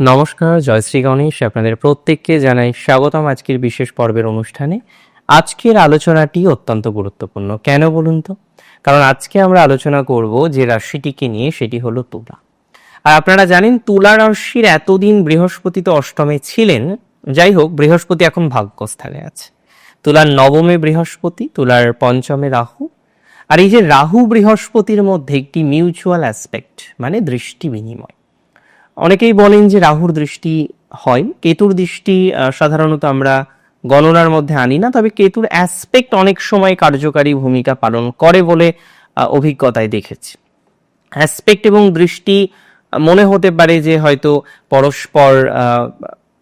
নমস্কার জয়শ্রী গণেশ। আপনাদের প্রত্যেককে জানাই স্বাগতম আজকের বিশেষ পর্বের অনুষ্ঠানে। আজকের আলোচনাটি অত্যন্ত গুরুত্বপূর্ণ। কেন বলুন তো? কারণ আজকে আমরা আলোচনা করব যে রাশিটিকে নিয়ে, সেটি হলো তুলা। আর আপনারা জানেন, তুলা রাশির এতদিন বৃহস্পতি তো অষ্টমে ছিলেন। যাই হোক, বৃহস্পতি এখন ভাগ্যস্থানে আছে। তুলার নবমে বৃহস্পতি, তুলার পঞ্চমে রাহু। আর এই যে রাহু বৃহস্পতির মধ্যে একটি মিউচুয়াল অ্যাসপেক্ট মানে দৃষ্টি বিনিময়। অনেকেই বলেন যে রাহুর দৃষ্টি হয়। কেতুর দৃষ্টি সাধারণত আমরা গণনার মধ্যে আনি না, তবে কেতুর অ্যাসপেক্ট অনেক সময় কার্যকারী ভূমিকা পালন করে বলে অভিজ্ঞতায় দেখেছি। অ্যাসপেক্ট এবং দৃষ্টি মনে হতে পারে যে হয়তো পরস্পর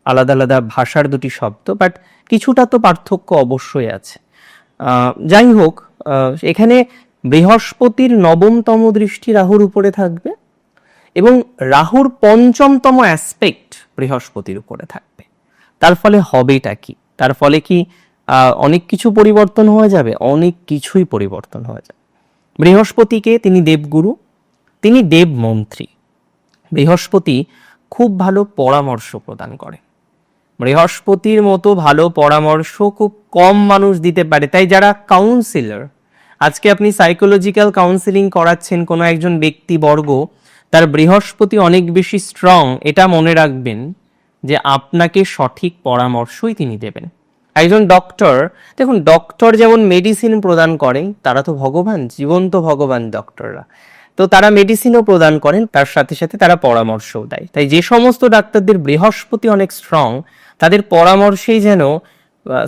আলাদা আলাদা ভাষার দুটি শব্দ বাট কিছুটা তো পার্থক্য অবশ্যই আছে। যাই হোক এখানে বৃহস্পতির নবমতম দৃষ্টি রাহুর উপরে থাকবে। এবং রাহুর পঞ্চমতম অ্যাসপেক্ট বৃহস্পতির উপরে থাকবে। তার ফলে হবেটা কি? তার ফলে কি অনেক কিছু পরিবর্তন হয়ে যাবে? অনেক কিছুই পরিবর্তন হয়ে যাবে। বৃহস্পতিকে তিনি দেবগুরু, তিনি দেবমন্ত্রী। বৃহস্পতি খুব ভালো পরামর্শ প্রদান করে। বৃহস্পতির মতো ভালো পরামর্শ খুব কম মানুষ দিতে পারে। তাই যারা কাউন্সিলর আজকে আপনি সাইকোলজিক্যাল কাউন্সিলিং করাচ্ছেন কোনো একজন ব্যক্তিবর্গ তার বৃহস্পতি অনেক বেশি স্ট্রং এটা মনে রাখবেন যে আপনাকে সঠিক পরামর্শই তিনি দেবেন। একজন ডক্টর দেখুন ডক্টর যেমন মেডিসিন প্রদান করেন তারা তো ভগবান, জীবন্ত ভগবান ডক্টররা তো তারা মেডিসিনও প্রদান করেন, তার সাথে সাথে তারা পরামর্শও দেয়। তাই যে সমস্ত ডাক্তারদের বৃহস্পতি অনেক স্ট্রং তাদের পরামর্শেই যেন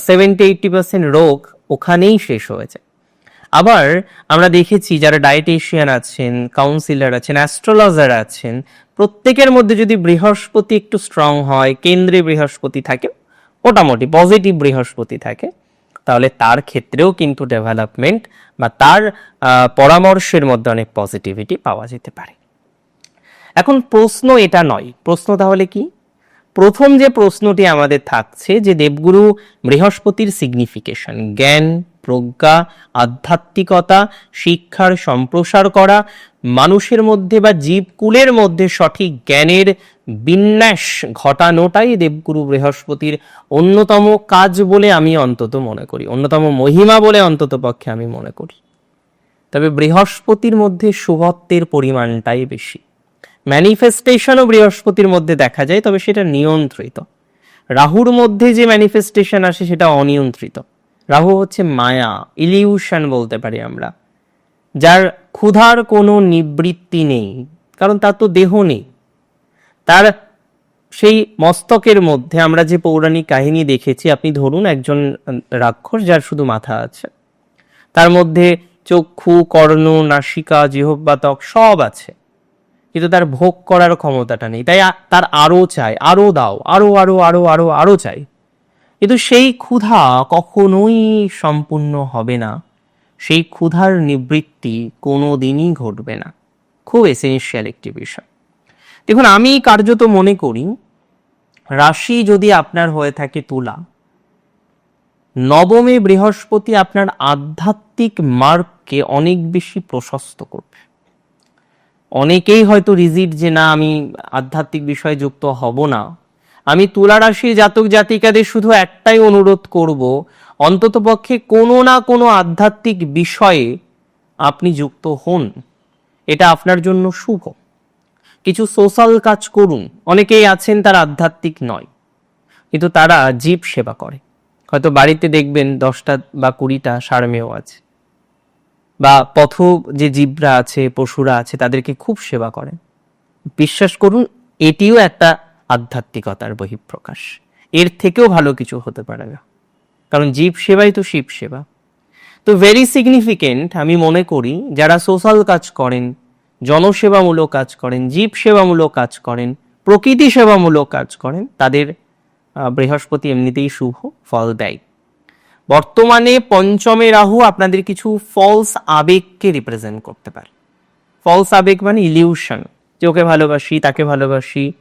সেভেন্টি এইটটি পার্সেন্ট রোগ ওখানেই শেষ হয়ে যায়। আবার আমরা দেখেছি যারা ডায়েটিশিয়ান আছেন কাউন্সিলর আছেন অ্যাস্ট্রোলজার আছেন, প্রত্যেকের মধ্যে যদি বৃহস্পতি একটু স্ট্রং হয়, কেন্দ্রে বৃহস্পতি থাকে, মোটামুটি পজিটিভ বৃহস্পতি থাকে, তাহলে তার ক্ষেত্রেও কিন্তু ডেভেলপমেন্ট বা তার পরামর্শের মধ্যে অনেক পজিটিভিটি পাওয়া যেতে পারে। এখন প্রশ্ন এটা নয়। প্রশ্ন তাহলে কি? প্রথম যে প্রশ্নটি আমাদের থাকছে যে দেবগুরু বৃহস্পতির সিগনিফিকেশন জ্ঞান প্রজ্ঞা, আধ্যাত্মিকতা, শিক্ষার সম্প্রসার করা, মানুষের মধ্যে বা জীবকুলের মধ্যে সঠিক জ্ঞানের বিন্যাস ঘটানোটাই দেবগুরু বৃহস্পতির অন্যতম কাজ বলে আমি অন্তত মনে করি, অন্যতম মহিমা বলে অন্তত পক্ষে আমি মনে করি। তবে বৃহস্পতির মধ্যে শুভত্বের পরিমাণটাই বেশি। ম্যানিফেস্টেশনও বৃহস্পতির মধ্যে দেখা যায়, তবে সেটা নিয়ন্ত্রিত। রাহুর মধ্যে যে ম্যানিফেস্টেশন আসে সেটা অনিয়ন্ত্রিত। রাহু হচ্ছে মায়া, ইলিউশন বলতে পারি আমরা। যার ক্ষুধার কোনো নিবৃত্তি নেই, কারণ তার তো দেহ নেই। তার সেই মস্তকের মধ্যে আমরা যে পৌরাণিক কাহিনী দেখেছি, আপনি ধরুন একজন রাক্ষস যার শুধু মাথা আছে। তার মধ্যে চক্ষু, কর্ণ, নাসিকা জিহ্বাতক সব আছে। কিন্তু তার ভোগ করার ক্ষমতাটা নেই। তাই তার আরও চাই, আরও দাও, আরও আরও আরও আরও আরও চাই। কিন্তু সেই ক্ষুধা কখনোই সম্পূর্ণ হবে না। সেই ক্ষুধার নিবৃত্তি কোনো দিনই ঘটবে না। খুব এসেনশিয়াল একটি বিষয়। দেখুন, আমি কার্যত মনে করি, রাশি যদি আপনার হয়ে থাকে তুলা, নবমে বৃহস্পতি আপনার আধ্যাত্মিক মার্গকে অনেক বেশি প্রশস্ত করবে। অনেকেই হয়তো রিজিট যে, না, আমি আধ্যাত্মিক বিষয়ে যুক্ত হব না। আমি তুলা রাশির জাতক জাতিকাদের শুধু একটাই অনুরোধ করব, অন্তত পক্ষে কোনো না কোনো আধ্যাত্মিক বিষয়ে আপনি যুক্ত হন। এটা আপনার জন্য শুভ। কিছু সোশ্যাল কাজ করুন। অনেকেই আছেন তার আধ্যাত্মিক নয়, কিন্তু তারা জীব সেবা করে। হয়তো বাড়িতে দেখবেন দশটা বা কুড়িটা সারমেয় আছে। বা পথ যে জীবরা আছে, পশুরা আছে, তাদেরকে খুব সেবা করেন। বিশ্বাস করুন, এটিও একটা আধ্যাত্মিকতার বহিঃপ্রকাশ। এর থেকেও ভালো কিছু হতে পারে। না কারণ জীব সেবাই তো শিব সেবা। তো ভেরি সিগনিফিকেন্ট আমি মনে করি, যারা সোশ্যাল কাজ করেন, জনসেবামূলক কাজ করেন, জীব সেবামূলক কাজ করেন, প্রকৃতি সেবামূলক কাজ করেন, তাদের বৃহস্পতি এমনিতেই শুভ ফল দেয়। বর্তমানে পঞ্চমে রাহু আপনাদের কিছু ফলস আবেগকে রিপ্রেজেন্ট করতে পারে। ফলস আবেগ মানে ইলিউশন যে ওকে ভালোবাসি, তাকে ভালোবাসি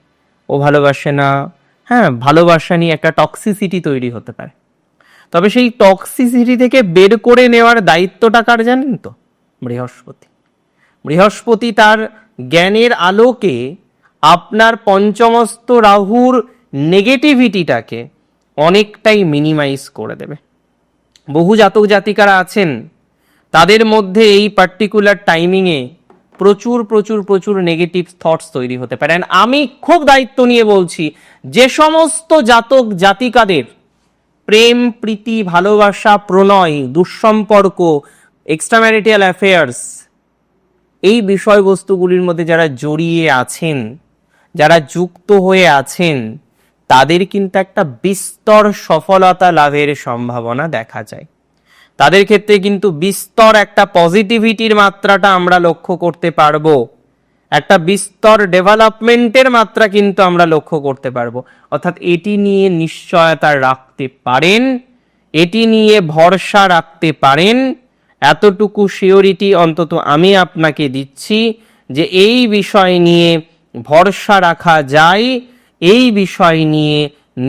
ও ভালোবাসে না। হ্যাঁ ভালোবাসা নিয়ে একটা টক্সিসিটি তৈরি হতে পারে। তবে সেই টক্সিসিটি থেকে বের করে নেওয়ার দায়িত্বটা কার জানেন তো? বৃহস্পতি। বৃহস্পতি তার জ্ঞানের আলোকে আপনার পঞ্চমস্ত রাহুর নেগেটিভিটিটাকে অনেকটাই মিনিমাইজ করে দেবে। বহু জাতক জাতিকারা আছেন, তাদের মধ্যে এই পার্টিকুলার টাইমিংয়ে প্রচুর প্রচুর প্রচুর নেগেটিভ থটস তৈরি হতে পারে। আমি খুব দায়িত্ব নিয়ে বলছি, যে সমস্ত জাতক জাতিকাদের প্রেম, প্রীতি, ভালোবাসা, প্রণয়, দুঃসম্পর্ক এক্সট্রাম্যারিটাল অ্যাফেয়ার্স এই বিষয়বস্তুগুলির মধ্যে যারা জড়িয়ে আছেন, যারা যুক্ত হয়ে আছেন, তাদের কিন্তু একটা বিস্তর সফলতা লাভের সম্ভাবনা দেখা যায়। তাদের ক্ষেত্রে কিন্তু বিস্তর একটা পজিটিভিটির মাত্রাটা আমরা লক্ষ্য করতে পারব। একটা বিস্তর ডেভেলপমেন্টের মাত্রা কিন্তু আমরা লক্ষ্য করতে পারব। অর্থাৎ এটি নিয়ে নিশ্চয়তা রাখতে পারেন, এটি নিয়ে ভরসা রাখতে পারেন, এতটুকু শিওরিটি অন্তত আমি আপনাকে দিচ্ছি যে এই বিষয় নিয়ে ভরসা রাখা যায়, এই বিষয় নিয়ে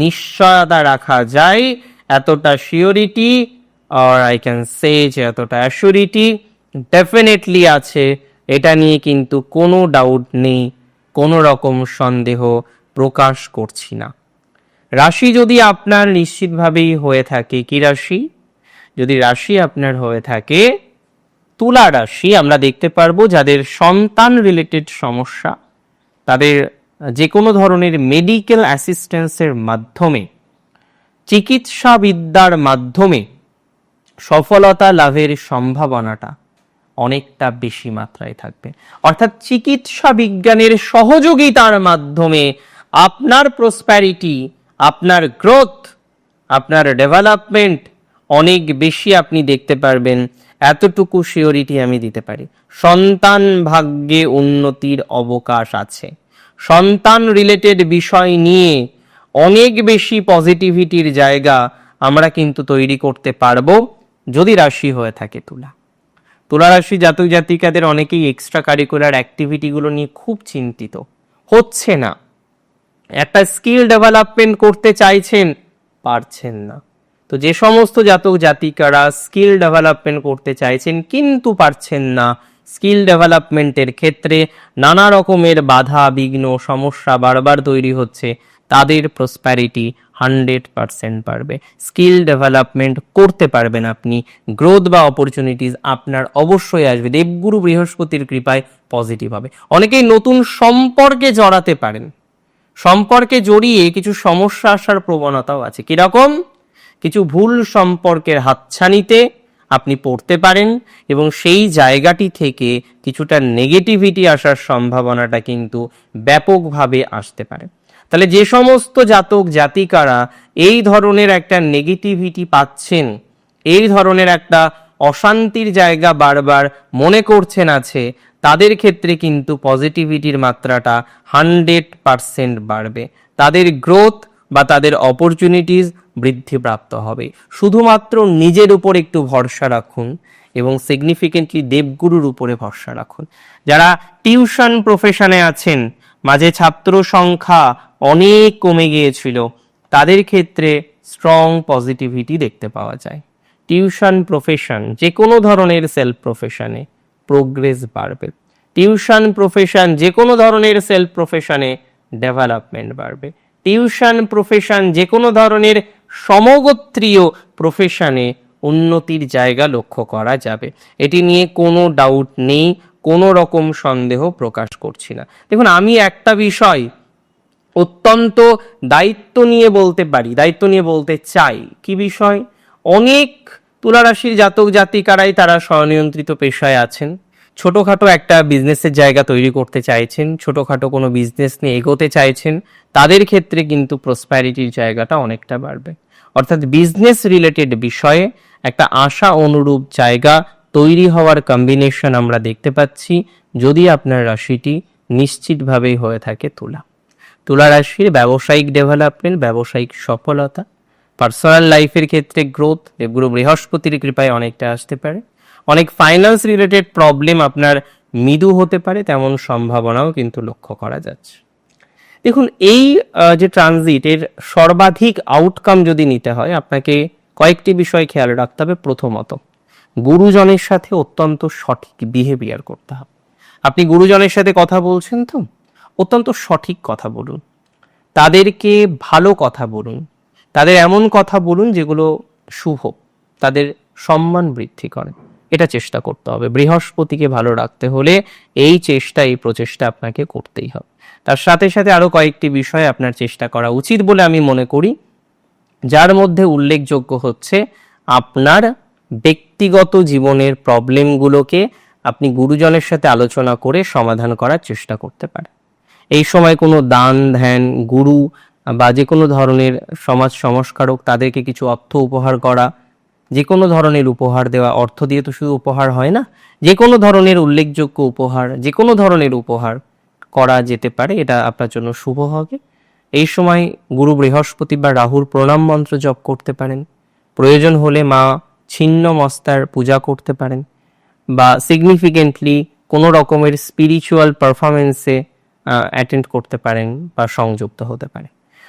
নিশ্চয়তা রাখা যায়, এতটা শিওরিটি আর আই ক্যান সে যে এতটা অ্যাসিউরিটি ডেফিনেটলি আছে। এটা নিয়ে কিন্তু কোনো ডাউট নেই, কোনো রকম সন্দেহ প্রকাশ করছি না। রাশি যদি আপনার নিশ্চিতভাবেই হয়ে থাকে, কি রাশি? যদি রাশি আপনার হয়ে থাকে, তুলা রাশি, আমরা দেখতে পারব যাদের সন্তান রিলেটেড সমস্যা, তাদের যে কোনো ধরনের মেডিকেল অ্যাসিস্ট্যান্সের মাধ্যমে চিকিৎসা বিদ্যার মাধ্যমে সফলতা লাভের সম্ভাবনাটা অনেকটা বেশি মাত্রায় থাকবে। অর্থাৎ চিকিৎসা বিজ্ঞানের সহযোগিতার মাধ্যমে আপনার প্রসপ্যারিটি আপনার গ্রোথ আপনার ডেভেলপমেন্ট অনেক বেশি আপনি দেখতে পারবেন। এতটুকু শিওরিটি আমি দিতে পারি। সন্তান ভাগ্যে উন্নতির অবকাশ আছে। সন্তান রিলেটেড বিষয় নিয়ে অনেক বেশি পজিটিভিটির জায়গা আমরা কিন্তু তৈরি করতে পারব। যদি রাশি হয়ে থাকে তুলা। তুলা রাশি জাতক জাতিকাদের অনেকেই এক্সট্রা কারিকুলার অ্যাক্টিভিটিগুলো নিয়ে খুব চিন্তিত। হচ্ছে না। একটা স্কিল ডেভেলপমেন্ট করতে চাইছেন, পারছেন না। তো যে সমস্ত জাতক জাতিকারা স্কিল ডেভেলপমেন্ট করতে চাইছেন, কিন্তু পারছেন না। স্কিল ডেভেলপমেন্টের ক্ষেত্রে নানা রকমের বাধা, বিঘ্ন, সমস্যা বারবার তৈরি হচ্ছে। তাদের প্রসপ্যারিটি হান্ড্রেড পারসেন্ট পারবে। স্কিল ডেভেলপমেন্ট করতে পারবেন আপনি। গ্রোথ বা অপরচুনিটিস আপনার অবশ্যই আসবে। দেবগুরু বৃহস্পতির কৃপায় পজিটিভ হবে। অনেকেই নতুন সম্পর্কে জড়াতে পারেন। সম্পর্কে জড়িয়ে কিছু সমস্যা আসার প্রবণতাও আছে। কীরকম? কিছু ভুল সম্পর্কের হাতছানিতে আপনি পড়তে পারেন এবং সেই জায়গাটি থেকে কিছুটা নেগেটিভিটি আসার সম্ভাবনাটা কিন্তু ব্যাপকভাবে আসতে পারে। তাহলে যে সমস্ত জাতক জাতিকারা এই ধরনের একটা নেগেটিভিটি পাচ্ছেন, এই ধরনের একটা অশান্তির জায়গা বারবার মনে করছেন আছে, তাদের ক্ষেত্রে কিন্তু পজিটিভিটির মাত্রাটা হান্ড্রেড পারসেন্ট বাড়বে। তাদের গ্রোথ বা তাদের অপরচুনিটিস বৃদ্ধিপ্রাপ্ত হবে। শুধুমাত্র নিজের উপর একটু ভরসা রাখুন এবং সিগনিফিকেন্টলি দেবগুরুর উপরে ভরসা রাখুন। যারা টিউশন প্রফেশনে আছেন, মাঝে ছাত্র সংখ্যা অনেক কমে গিয়েছিল, তাদের ক্ষেত্রে স্ট্রং পজিটিভিটি দেখতে পাওয়া যায়। টিউশন প্রফেশন যে কোনো ধরনের সেলফ প্রফেশনে প্রোগ্রেস বাড়বে। টিউশন প্রফেশন যে কোনো ধরনের সেলফ প্রফেশনে ডেভেলপমেন্ট বাড়বে। টিউশন প্রফেশন যে কোনো ধরনের সমগোত্রীয় প্রফেশনে উন্নতির জায়গা লক্ষ্য করা যাবে। এটি নিয়ে কোনো ডাউট নেই, কোনো রকম সন্দেহ প্রকাশ করছি না। দেখুন, আমি একটা বিষয় অত্যন্ত দায়িত্ব নিয়ে বলতে পারি, দায়িত্ব নিয়ে বলতে চাই। কি বিষয়? অনেক তুলারাশির জাতক জাতিকারাই তারা স্বনিয়ন্ত্রিত পেশায় আছেন। ছোটোখাটো একটা বিজনেসের জায়গা তৈরি করতে চাইছেন, ছোটোখাটো কোনো বিজনেস নিয়ে এগোতে চাইছেন, তাদের ক্ষেত্রে কিন্তু প্রসপ্যারিটির জায়গাটা অনেকটা বাড়বে। অর্থাৎ বিজনেস রিলেটেড বিষয়ে একটা আশা অনুরূপ জায়গা তৈরি হওয়ার কম্বিনেশন আমরা দেখতে পাচ্ছি যদি আপনার রাশিটি নিশ্চিতভাবেই হয়ে থাকে তুলা। তুলা রাশির ব্যবসায়িক ডেভেলপমেন্ট ব্যবসায়িক সফলতা পার্সোনাল লাইফের ক্ষেত্রে গ্রোথ দেবগুরু বৃহস্পতির কৃপায় অনেকটা আসতে পারে। অনেক ফাইন্যান্স রিলেটেড প্রবলেম আপনার মৃদু হতে পারে, তেমন সম্ভাবনাও কিন্তু লক্ষ্য করা যাচ্ছে। দেখুন, এই যে ট্রানজিট এর সর্বাধিক আউটকাম যদি নিতে হয়, আপনাকে কয়েকটি বিষয় খেয়াল রাখতে হবে। প্রথমত, গুরুজনের সাথে অত্যন্ত সঠিক বিহেভিয়ার করতে হবে। আপনি গুরুজনের সাথে কথা বলছেন তো, অত্যন্ত সঠিক কথা বলুন। তাদেরকে ভালো কথা বলুন। তাদের এমন কথা বলুন যেগুলো শুভ, তাদের সম্মান বৃদ্ধি করে। এটা চেষ্টা করতে হবে। বৃহস্পতিকে ভালো রাখতে হলে এই চেষ্টা, এই প্রচেষ্টা আপনাকে করতেই হবে। তার সাথে সাথে আরও কয়েকটি বিষয় আপনার চেষ্টা করা উচিত বলে আমি মনে করি। যার মধ্যে উল্লেখযোগ্য হচ্ছে আপনার ব্যক্তিগত জীবনের প্রবলেমগুলোকে আপনি গুরুজনের সাথে আলোচনা করে সমাধান করার চেষ্টা করতে পারেন। এই সময় কোনো দান, ধ্যান, গুরু বা যে কোনো ধরনের সমাজ সংস্কারক তাদেরকে কিছু অর্থ উপহার করা যে কোনো ধরনের উপহার দেওয়া অর্থ দিয়ে তো শুধু উপহার হয় না যে কোনো ধরনের উল্লেখযোগ্য উপহার যে কোনো ধরনের উপহার করা যেতে পারে, এটা আপনার জন্য শুভ হবে। এই সময় গুরু বৃহস্পতি বা রাহুর প্রণাম মন্ত্র জপ করতে পারেন। প্রয়োজন হলে মা ছিন্ন মস্তার পূজা করতে পারেন বা সিগনিফিকেন্টলি কোনো রকমের স্পিরিচুয়াল পারফরমেন্সে অ্যাটেন্ড করতে পারেন বা সংযুক্ত হতে পারেন।